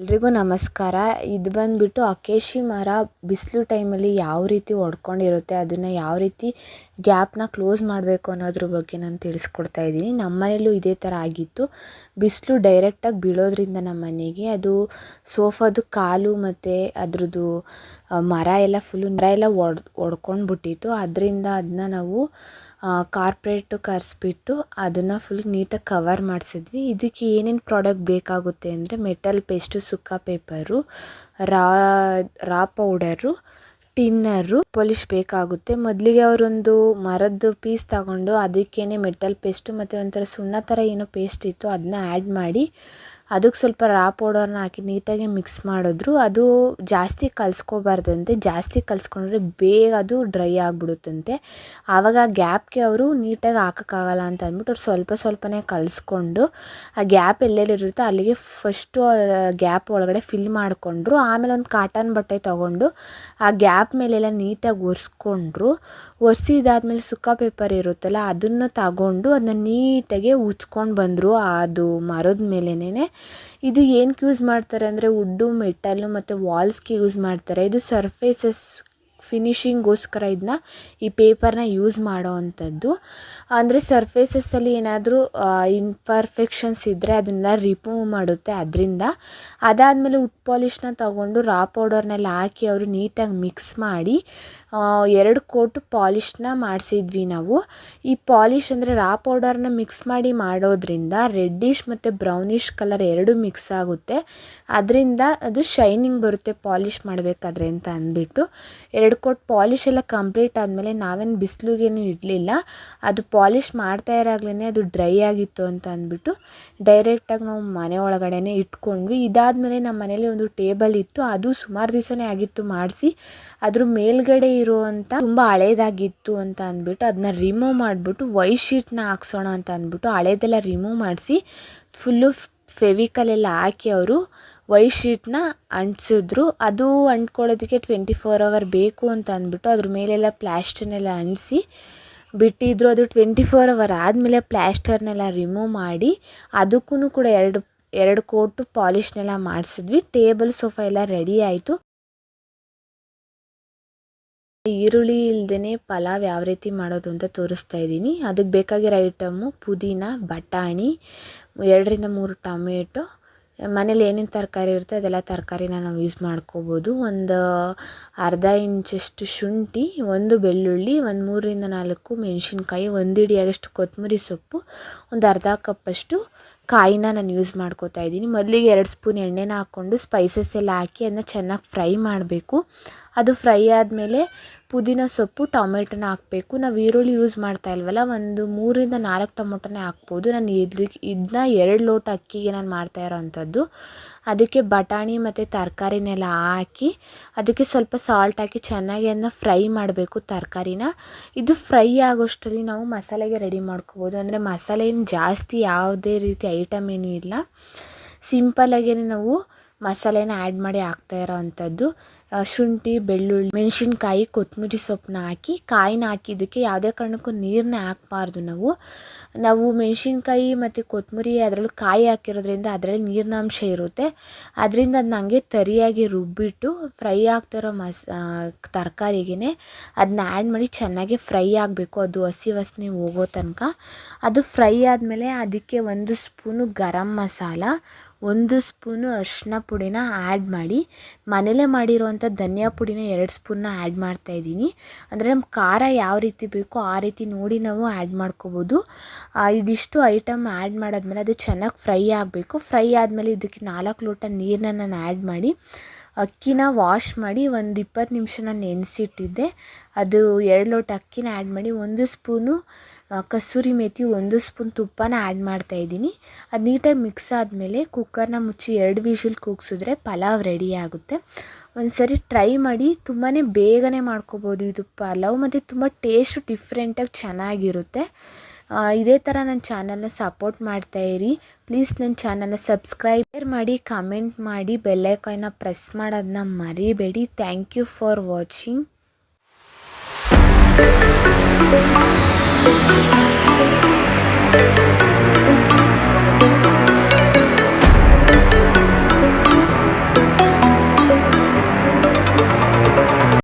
ಎಲ್ರಿಗೂ ನಮಸ್ಕಾರ. ಇದು ಬಂದುಬಿಟ್ಟು ಅಕೇಶಿ ಮರ ಬಿಸಿಲು ಟೈಮಲ್ಲಿ ಯಾವ ರೀತಿ ಒಡ್ಕೊಂಡಿರುತ್ತೆ, ಅದನ್ನು ಯಾವ ರೀತಿ ಗ್ಯಾಪ್ನ ಕ್ಲೋಸ್ ಮಾಡಬೇಕು ಅನ್ನೋದ್ರ ಬಗ್ಗೆ ನಾನು ತಿಳಿಸ್ಕೊಡ್ತಾ ಇದ್ದೀನಿ. ನಮ್ಮ ಮನೇಲೂ ಇದೇ ಥರ ಆಗಿತ್ತು. ಬಿಸಿಲು ಡೈರೆಕ್ಟಾಗಿ ಬೀಳೋದ್ರಿಂದ ನಮ್ಮ ಮನೆಗೆ ಅದು ಸೋಫಾದು ಕಾಲು ಮತ್ತು ಅದ್ರದ್ದು ಮರ ಎಲ್ಲ ಫುಲ್ಲು ಮರ ಎಲ್ಲ ಒಡ್, ಒಡ್ಕೊಂಡು ಬಿಟ್ಟಿತ್ತು. ಅದರಿಂದ ಅದನ್ನ ನಾವು ಕಾರ್ಪ್ರೇಟು ಕರೆಸ್ಬಿಟ್ಟು ಅದನ್ನು ಫುಲ್ ನೀಟಾಗಿ ಕವರ್ ಮಾಡಿಸಿದ್ವಿ. ಇದಕ್ಕೆ ಏನೇನು ಪ್ರಾಡಕ್ಟ್ ಬೇಕಾಗುತ್ತೆ ಅಂದರೆ ಮೆಟಲ್ ಪೇಸ್ಟು ಸುಕ್ಕ ಪೇಪರು ರಾ ರಾ ಪೌಡರು ಟಿನ್ನರು ಪೊಲಿಷ್ ಬೇಕಾಗುತ್ತೆ. ಮೊದಲಿಗೆ ಅವರೊಂದು ಮರದ್ದು ಪೀಸ್ ತಗೊಂಡು ಅದಕ್ಕೇನೆ ಮೆಟಲ್ ಪೇಸ್ಟು ಮತ್ತು ಒಂಥರ ಸುಣ್ಣ ಥರ ಏನೋ ಪೇಸ್ಟ್ ಇತ್ತು ಅದನ್ನ ಆ್ಯಡ್ ಮಾಡಿ ಅದಕ್ಕೆ ಸ್ವಲ್ಪ ರಾ ಪೌಡರ್ನ ಹಾಕಿ ನೀಟಾಗಿ ಮಿಕ್ಸ್ ಮಾಡಿದ್ರು. ಅದು ಜಾಸ್ತಿ ಕಲಸ್ಕೋಬಾರ್ದಂತೆ, ಜಾಸ್ತಿ ಕಲಸ್ಕೊಂಡ್ರೆ ಬೇಗ ಅದು ಡ್ರೈ ಆಗಿಬಿಡುತ್ತಂತೆ. ಆವಾಗ ಆ ಗ್ಯಾಪ್ಗೆ ಅವರು ನೀಟಾಗಿ ಹಾಕೋಕ್ಕಾಗಲ್ಲ ಅಂತ ಅಂದ್ಬಿಟ್ಟು ಅವ್ರು ಸ್ವಲ್ಪ ಸ್ವಲ್ಪನೇ ಕಲಿಸ್ಕೊಂಡು, ಆ ಗ್ಯಾಪ್ ಎಲ್ಲೆಲ್ಲಿರುತ್ತೋ ಅಲ್ಲಿಗೆ ಫಸ್ಟು ಗ್ಯಾಪ್ ಒಳಗಡೆ ಫಿಲ್ ಮಾಡಿಕೊಂಡ್ರು. ಆಮೇಲೆ ಒಂದು ಕಾಟನ್ ಬಟ್ಟೆ ತೊಗೊಂಡು, ಆ ಗ್ಯಾಪ್ ಮೇಲೆಲ್ಲ ನೀಟಾಗಿ ಒರೆಸ್ಕೊಂಡ್ರು. ಒರೆಸಿದಾದ್ಮೇಲೆ ಸುಕ್ಕ ಪೇಪರ್ ಇರುತ್ತಲ್ಲ, ಅದನ್ನು ತಗೊಂಡು ಅದನ್ನ ನೀಟಾಗಿ ಉಚ್ಕೊಂಡು ಬಂದರು. ಅದು ಮರದ ಮೇಲೆನೇ ಇದು ಏನಕ್ಕೆ ಯೂಸ್ ಮಾಡ್ತಾರೆ ಅಂದರೆ ವುಡ್ಡು ಮೆಟಲ್ಲು ಮತ್ತು ವಾಲ್ಸ್ಗೆ ಯೂಸ್ ಮಾಡ್ತಾರೆ. ಇದು ಸರ್ಫೇಸಸ್ ಫಿನಿಷಿಂಗೋಸ್ಕರ ಇದನ್ನ ಈ ಪೇಪರ್ನ ಯೂಸ್ ಮಾಡೋ ಅಂಥದ್ದು. ಅಂದರೆ ಸರ್ಫೇಸಸ್ಸಲ್ಲಿ ಏನಾದರೂ ಇನ್ಫರ್ಫೆಕ್ಷನ್ಸ್ ಇದ್ದರೆ ಅದನ್ನೆಲ್ಲ ರಿಮೂವ್ ಮಾಡುತ್ತೆ ಅದರಿಂದ. ಅದಾದಮೇಲೆ ಉಟ್ ಪಾಲಿಷ್ನ ತಗೊಂಡು ರಾ ಪೌಡರ್ನೆಲ್ಲ ಹಾಕಿ ಅವರು ನೀಟಾಗಿ ಮಿಕ್ಸ್ ಮಾಡಿ ಎರಡು ಕೋಟು ಪಾಲಿಶ್ನ ಮಾಡಿಸಿದ್ವಿ ನಾವು. ಈ ಪಾಲಿಶ್ ಅಂದರೆ ರಾ ಪೌಡರ್ನ ಮಿಕ್ಸ್ ಮಾಡಿ ಮಾಡೋದ್ರಿಂದ ರೆಡ್ಡಿಶ್ ಮತ್ತು ಬ್ರೌನಿಷ್ ಕಲರ್ ಎರಡು ಮಿಕ್ಸ್ ಆಗುತ್ತೆ. ಅದರಿಂದ ಅದು ಶೈನಿಂಗ್ ಬರುತ್ತೆ ಪಾಲಿಷ್ ಮಾಡಬೇಕಾದ್ರೆ ಅಂತ ಅಂದ್ಬಿಟ್ಟು. ಎರಡು ಕೋಟ್ ಪಾಲಿಷ್ ಎಲ್ಲ ಕಂಪ್ಲೀಟ್ ಆದಮೇಲೆ ನಾವೇನು ಬಿಸಿಲಿಗೇನು ಇಡಲಿಲ್ಲ. ಅದು ಪಾಲಿಶ್ ಮಾಡ್ತಾ ಇರಾಗ್ಲೇ ಅದು ಡ್ರೈ ಆಗಿತ್ತು ಅಂತ ಅಂದ್ಬಿಟ್ಟು ಡೈರೆಕ್ಟಾಗಿ ನಾವು ಮನೆ ಒಳಗಡೆನೇ ಇಟ್ಕೊಂಡ್ವಿ. ಇದಾದಮೇಲೆ ನಮ್ಮ ಮನೇಲಿ ಒಂದು ಟೇಬಲ್ ಇತ್ತು. ಅದು ಸುಮಾರು ದಿವಸನೇ ಆಗಿತ್ತು ಮಾಡಿಸಿ. ಅದ್ರ ಮೇಲ್ಗಡೆ ಇರುವಂಥ ತುಂಬ ಹಳೇದಾಗಿತ್ತು ಅಂತ ಅಂದ್ಬಿಟ್ಟು ಅದನ್ನ ರಿಮೂವ್ ಮಾಡಿಬಿಟ್ಟು ವೈಟ್ ಶೀಟ್ನ ಹಾಕ್ಸೋಣ ಅಂತ ಅಂದ್ಬಿಟ್ಟು ಹಳೇದೆಲ್ಲ ರಿಮೂವ್ ಮಾಡಿಸಿ ಫುಲ್ಲು ಫೆವಿಕಲ್ ಎಲ್ಲ ಹಾಕಿ ಅವರು ವೈಟ್ ಶೀಟ್ನ ಅಂಟಿಸಿದ್ರು. ಅದು ಅಂಟ್ಕೊಳ್ಳೋದಕ್ಕೆ ಟ್ವೆಂಟಿ ಫೋರ್ ಅವರ್ ಬೇಕು ಅಂತ ಅಂದ್ಬಿಟ್ಟು ಅದ್ರ ಮೇಲೆಲ್ಲ ಪ್ಲ್ಯಾಸ್ಟರ್ನೆಲ್ಲ ಅಂಟಿಸಿ ಬಿಟ್ಟಿದ್ರು. ಅದು ಟ್ವೆಂಟಿ ಫೋರ್ ಅವರ್ ಆದಮೇಲೆ ಪ್ಲ್ಯಾಸ್ಟರ್ನೆಲ್ಲ ರಿಮೂವ್ ಮಾಡಿ ಅದಕ್ಕೂ ಕೂಡ ಎರಡು ಎರಡು ಕೋಟು ಪಾಲಿಶ್ನೆಲ್ಲ ಮಾಡಿಸಿದ್ವಿ. ಟೇಬಲ್ ಸೋಫಾ ಎಲ್ಲ ರೆಡಿ ಆಯಿತು. ಈರುಳ್ಳಿ ಇಲ್ದೇ ಪಲಾವ್ ಯಾವ ರೀತಿ ಮಾಡೋದು ಅಂತ ತೋರಿಸ್ತಾ ಇದ್ದೀನಿ. ಅದಕ್ಕೆ ಬೇಕಾಗಿರೋ ಐಟಮ್ಮು ಪುದೀನ, ಬಟಾಣಿ, ಎರಡರಿಂದ ಮೂರು ಟೊಮೆಟೊ. ಮನೇಲಿ ಏನೇನು ತರಕಾರಿ ಇರುತ್ತೋ ಅದೆಲ್ಲ ತರಕಾರಿನ ನಾವು ಯೂಸ್ ಮಾಡ್ಕೋಬೋದು. ಒಂದು ಅರ್ಧ ಇಂಚಷ್ಟು ಶುಂಠಿ, ಒಂದು ಬೆಳ್ಳುಳ್ಳಿ, ಒಂದು ಮೂರರಿಂದ ನಾಲ್ಕು ಮೆಣಸಿನ್ಕಾಯಿ, ಒಂದು ಹಿಡಿಯಾಗಷ್ಟು ಕೊತ್ತಂಬರಿ ಸೊಪ್ಪು, ಒಂದು ಅರ್ಧ ಕಪ್ಪಷ್ಟು ಕಾಯಿನ ನಾನು ಯೂಸ್ ಮಾಡ್ಕೋತಾ ಇದ್ದೀನಿ. ಮೊದಲಿಗೆ ಎರಡು ಸ್ಪೂನ್ ಎಣ್ಣೆನ ಹಾಕ್ಕೊಂಡು ಸ್ಪೈಸಸ್ ಎಲ್ಲ ಹಾಕಿ ಅದನ್ನ ಚೆನ್ನಾಗಿ ಫ್ರೈ ಮಾಡಬೇಕು. ಅದು ಫ್ರೈ ಆದಮೇಲೆ ಪುದೀನ ಸೊಪ್ಪು ಟೊಮೆಟೊನ ಹಾಕಬೇಕು. ನಾವು ಈರುಳ್ಳಿ ಯೂಸ್ ಮಾಡ್ತಾ ಇಲ್ವಲ್ಲ, ಒಂದು ಮೂರಿಂದ ನಾಲ್ಕು ಟೊಮೊಟೊನೇ ಹಾಕ್ಬೋದು. ನಾನು ಇದಕ್ಕೆ ಇದನ್ನ ಎರಡು ಲೋಟ ಅಕ್ಕಿಗೆ ನಾನು ಮಾಡ್ತಾ ಇರೋವಂಥದ್ದು ಅದಕ್ಕೆ ಬಟಾಣಿ ಮತ್ತು ತರಕಾರಿನೆಲ್ಲ ಹಾಕಿ, ಅದಕ್ಕೆ ಸ್ವಲ್ಪ ಸಾಲ್ಟ್ ಹಾಕಿ ಚೆನ್ನಾಗಿ ಅದನ್ನ ಫ್ರೈ ಮಾಡಬೇಕು ತರಕಾರಿನ. ಇದು ಫ್ರೈ ಆಗೋಷ್ಟರಲ್ಲಿ ನಾವು ಮಸಾಲೆಗೆ ರೆಡಿ ಮಾಡ್ಕೋಬೋದು. ಅಂದರೆ ಮಸಾಲೆ ಜಾಸ್ತಿ ಯಾವುದೇ ರೀತಿ ಐಟಮ್ ಏನೂ ಇಲ್ಲ. ಸಿಂಪಲ್ಲಾಗೇ ನಾವು ಮಸಾಲೆನ ಆ್ಯಡ್ ಮಾಡಿ ಹಾಕ್ತಾ ಇರೋ ಅಂಥದ್ದು. ಶುಂಠಿ, ಬೆಳ್ಳುಳ್ಳಿ, ಮೆಣಸಿನ್ಕಾಯಿ ಕೊತ್ತಂಬರಿ ಸೊಪ್ಪನ್ನ ಹಾಕಿ, ಕಾಯಿನ ಹಾಕಿದ್ದಕ್ಕೆ ಯಾವುದೇ ಕಾರಣಕ್ಕೂ ನೀರನ್ನ ಹಾಕಬಾರ್ದು ನಾವು. ನಾವು ಮೆಣಸಿನ್ಕಾಯಿ ಮತ್ತು ಕೊತ್ತಂಬರಿ ಅದರಲ್ಲೂ ಕಾಯಿ ಹಾಕಿರೋದ್ರಿಂದ ಅದರಲ್ಲಿ ನೀರಿನ ಅಂಶ ಇರುತ್ತೆ. ಅದರಿಂದ ಅದನ್ನ ಹಂಗೆ ತರಿಯಾಗಿ ರುಬ್ಬಿಟ್ಟು ಫ್ರೈ ಆಗ್ತಿರೋ ಮಸ್ ತರಕಾರಿಗೇ ಅದನ್ನ ಆ್ಯಡ್ ಮಾಡಿ ಚೆನ್ನಾಗಿ ಫ್ರೈ ಆಗಬೇಕು. ಅದು ಹಸಿ ವಾಸನೆ ಹೋಗೋ ತನಕ. ಅದು ಫ್ರೈ ಆದಮೇಲೆ ಅದಕ್ಕೆ ಒಂದು ಸ್ಪೂನು ಗರಂ ಮಸಾಲ, ಒಂದು ಸ್ಪೂನು ಅರಿಶಿನ ಪುಡಿನ ಆ್ಯಡ್ ಮಾಡಿ ಮನೇಲೇ ಮಾಡಿರೋವಂಥ ಧನಿಯಾ ಪುಡಿನ ಎರಡು ಸ್ಪೂನ್ನ ಆ್ಯಡ್ ಮಾಡ್ತಾಯಿದ್ದೀನಿ ಅಂದರೆ ನಮ್ಮ ಖಾರ ಯಾವ ರೀತಿ ಬೇಕೋ ಆ ರೀತಿ ನೋಡಿ ನಾವು ಆ್ಯಡ್ ಮಾಡ್ಕೋಬೋದು. ಇದಿಷ್ಟು ಐಟಮ್ ಆ್ಯಡ್ ಮಾಡಾದ್ಮೇಲೆ ಅದು ಚೆನ್ನಾಗಿ ಫ್ರೈ ಆಗಬೇಕು. ಫ್ರೈ ಆದಮೇಲೆ ಇದಕ್ಕೆ ನಾಲ್ಕು ಲೋಟ ನೀರನ್ನ ನಾನು ಆ್ಯಡ್ ಮಾಡಿ, ಅಕ್ಕಿನ ವಾಶ್ ಮಾಡಿ ಒಂದು ಇಪ್ಪತ್ತು ನಿಮಿಷ ನಾನು ನೆನೆಸಿಟ್ಟಿದ್ದೆ. ಅದು ಎರಡು ಲೋಟ ಅಕ್ಕಿನ ಆ್ಯಡ್ ಮಾಡಿ ಒಂದು ಸ್ಪೂನು ಕಸೂರಿ ಮೇತಿ ಒಂದು ಸ್ಪೂನ್ ತುಪ್ಪನ ಆ್ಯಡ್ ಮಾಡ್ತಾಯಿದ್ದೀನಿ ಅದು ನೀಟಾಗಿ ಮಿಕ್ಸ್ ಆದಮೇಲೆ ಕುಕ್ಕರ್ನ ಮುಚ್ಚಿ ಎರಡು ವಿಷಿಲ್ ಕೂಗಿಸಿದ್ರೆ ಪಲಾವ್ ರೆಡಿ ಆಗುತ್ತೆ. ಒಂದು ಸರಿ ಟ್ರೈ ಮಾಡಿ ತುಂಬಾ ಬೇಗನೆ ಮಾಡ್ಕೋಬೋದು ಇದು ಪಲಾವ್, ಮತ್ತು ತುಂಬ ಟೇಸ್ಟು ಡಿಫ್ರೆಂಟಾಗಿ ಚೆನ್ನಾಗಿರುತ್ತೆ. ಇದೇ ಥರ ನನ್ನ ಚಾನಲ್ನ ಸಪೋರ್ಟ್ ಮಾಡ್ತಾಯಿರಿ ಪ್ಲೀಸ್ ನನ್ನ ಚಾನಲ್ನ ಸಬ್ಸ್ಕ್ರೈಬರ್ ಮಾಡಿ ಕಮೆಂಟ್ ಮಾಡಿ ಬೆಲ್ಲೈಕಾಯ್ನ ಪ್ರೆಸ್ ಮಾಡೋದನ್ನ ಮರಿಬೇಡಿ. Thank you for watching Thank you.